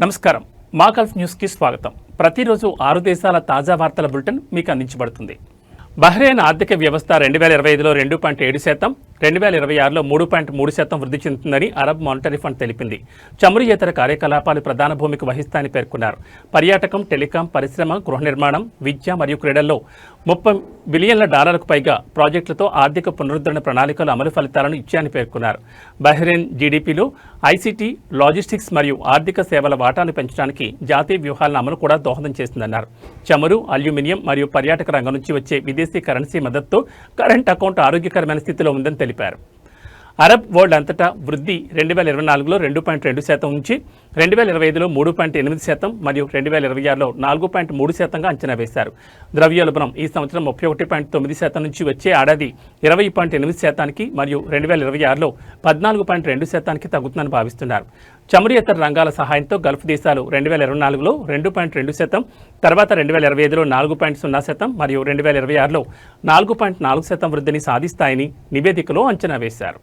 నమస్కారం. మా గల్ఫ్ న్యూస్కి స్వాగతం. ప్రతిరోజు ఆరు దేశాల తాజా వార్తల బులెటిన్ మీకు అందించబడుతుంది. బహ్రెయిన్ ఆర్థిక వ్యవస్థ రెండు వేల ఇరవై ఐదులో రెండు పాయింట్ ఏడు శాతం రెండు వేల ఇరవై ఆరులో మూడు పాయింట్ మూడు శాతం వృద్ధి చెందుతుందని అరబ్ మానిటరీ ఫండ్ తెలిపింది. చమురుయేతర కార్యకలాపాలు ప్రధాన భూమికి వహిస్తాయని పేర్కొన్నారు. పర్యాటకం టెలికాం పరిశ్రమ గృహ నిర్మాణం విద్య మరియు క్రీడల్లో ముప్పై బిలియన్ల డాలర్లకు పైగా ప్రాజెక్టులతో ఆర్థిక పునరుద్ధరణ ప్రణాళికలు అమలు ఫలితాలను ఇచ్చాయని పేర్కొన్నారు. బహ్రెయిన్ జీడీపీలో ఐసీటీ లాజిస్టిక్స్ మరియు ఆర్థిక సేవల వాటాను పెంచడానికి జాతీయ వ్యూహాలను అమలు కూడా దోహదం చేస్తుందన్నారు. చమురు అల్యూమినియం మరియు పర్యాటక రంగం నుంచి వచ్చే విదేశీ కరెన్సీ మద్దతుతో కరెంట్ అకౌంట్ ఆరోగ్యకరమైన స్థితిలో ఉందని తెలిపారు. అరబ్ వరల్డ్ అంతటా వృద్ధి రెండు వేల ఇరవై నాలుగులో రెండు పాయింట్ రెండు శాతం నుంచి రెండు వేల ఇరవై ఐదులో మూడు పాయింట్ ఎనిమిది శాతం మరియు రెండు వేల ఇరవై ఆరులో నాలుగు పాయింట్ మూడు శాతంగా అంచనా వేశారు. ద్రవ్యోల్బణం ఈ సంవత్సరం ముప్పై ఒకటి పాయింట్ తొమ్మిది శాతం నుంచి వచ్చే ఏడాది ఇరవై పాయింట్ ఎనిమిది శాతానికి మరియు రెండు వేల ఇరవై ఆరులో పద్నాలుగు పాయింట్ రెండు శాతానికి తగ్గుతుందని భావిస్తున్నారు. చమురియతర రంగాల సహాయంతో గల్ఫ్ దేశాలు రెండు వేల ఇరవై నాలుగులో రెండు పాయింట్ రెండు శాతం తర్వాత రెండు వేల ఇరవై ఐదులో నాలుగు పాయింట్ సున్నా శాతం మరియు రెండు వేల ఇరవై ఆరులో నాలుగు పాయింట్ నాలుగు శాతం వృద్ధిని సాధిస్తాయని నివేదికలో అంచనా వేశారు.